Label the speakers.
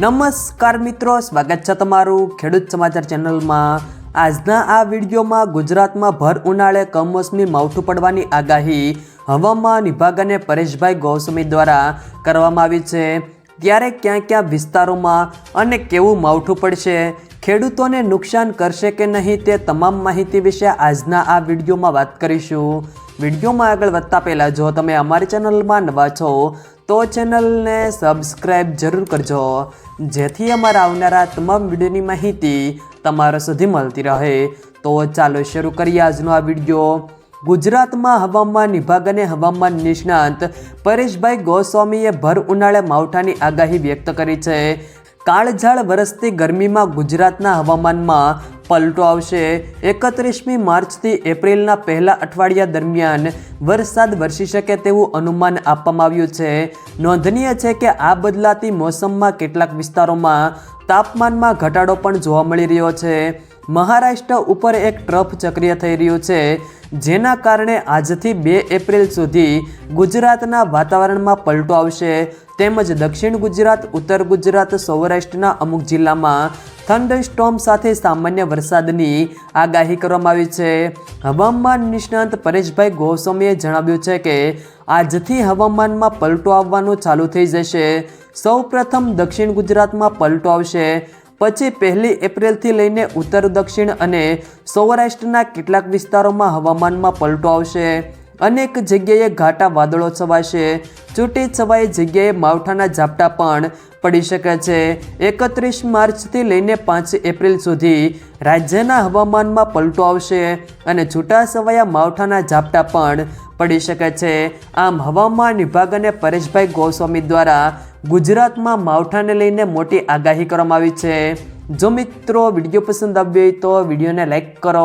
Speaker 1: નમસ્કાર મિત્રો, સ્વાગત છે તમારું ખેડૂત સમાચાર ચેનલમાં. આજના આ વિડીયોમાં ગુજરાતમાં ભર ઉનાળે કમોસમી માવઠું પડવાની આગાહી હવામાન વિભાગ અને પરેશભાઈ ગૌસમી દ્વારા કરવામાં આવી છે. ત્યારે ક્યાં ક્યાં વિસ્તારોમાં અને કેવું માવઠું પડશે, ખેડૂતોને નુકસાન કરશે કે નહીં તે તમામ માહિતી વિશે આજના આ વિડીયોમાં વાત કરીશું. વિડીયોમાં આગળ વધતા પહેલાં જો તમે અમારી ચેનલમાં નવા છો તો ચેનલને સબસ્ક્રાઈબ જરૂર કરજો, જેથી અમારા આવનારા તમામ વિડીયોની માહિતી તમારા સુધી મળતી રહે. તો ચાલો શરૂ કરીએ આજનો આ વીડિયો. ગુજરાતમાં હવામાન વિભાગ અને હવામાન નિષ્ણાંત પરેશભાઈ ગોસ્વામીએ ભર ઉનાળે માવઠાની આગાહી વ્યક્ત કરી છે. કાળઝાળ વરસતી ગરમીમાં ગુજરાતના હવામાનમાં પલટો આવશે. એકત્રીસમી માર્ચથી એપ્રિલના પહેલા અઠવાડિયા દરમિયાન વરસાદ વરસી શકે તેવું અનુમાન આપવામાં આવ્યું છે. નોંધનીય છે કે આ બદલાતી મોસમમાં કેટલાક વિસ્તારોમાં તાપમાનમાં ઘટાડો પણ જોવા મળી રહ્યો છે. મહારાષ્ટ્ર ઉપર એક ટ્રફ ચક્રિય થઈ રહ્યું છે, જેના કારણે આજથી બે એપ્રિલ સુધી ગુજરાતના વાતાવરણમાં પલટો આવશે. તેમજ દક્ષિણ ગુજરાત, ઉત્તર ગુજરાત, સૌરાષ્ટ્રના અમુક જિલ્લામાં થંડરસ્ટોમ સાથે સામાન્ય વરસાદની આગાહી કરવામાં આવી છે. હવામાન નિષ્ણાંત પરેશભાઈ ગોસ્વામીએ જણાવ્યું છે કે, આજથી હવામાનમાં પલટો આવવાનું ચાલુ થઈ જશે. સૌ પ્રથમ દક્ષિણ ગુજરાતમાં પલટો આવશે. પછી પહેલી એપ્રિલથી લઈને ઉત્તર દક્ષિણ અને સૌરાષ્ટ્રના કેટલાક વિસ્તારોમાં હવામાનમાં પલટો આવશે. અનેક જગ્યાએ ઘાટા વાદળો છવાશે. છૂટી છવાઈ જગ્યાએ માવઠાના ઝાપટા પણ પડી શકે છે. એકત્રીસ માર્ચથી લઈને પાંચ એપ્રિલ સુધી રાજ્યના હવામાનમાં પલટો આવશે અને છૂટા છવાયા માવઠાના ઝાપટા પણ પડી શકે છે. આમ હવામાન વિભાગ અને પરેશભાઈ ગોસ્વામી દ્વારા ગુજરાતમાં માવઠાને લઈને મોટી આગાહી કરવામાં આવી છે. જો મિત્રો વીડિયો પસંદ આવ્યો હોય તો વિડીયોને લાઈક કરો.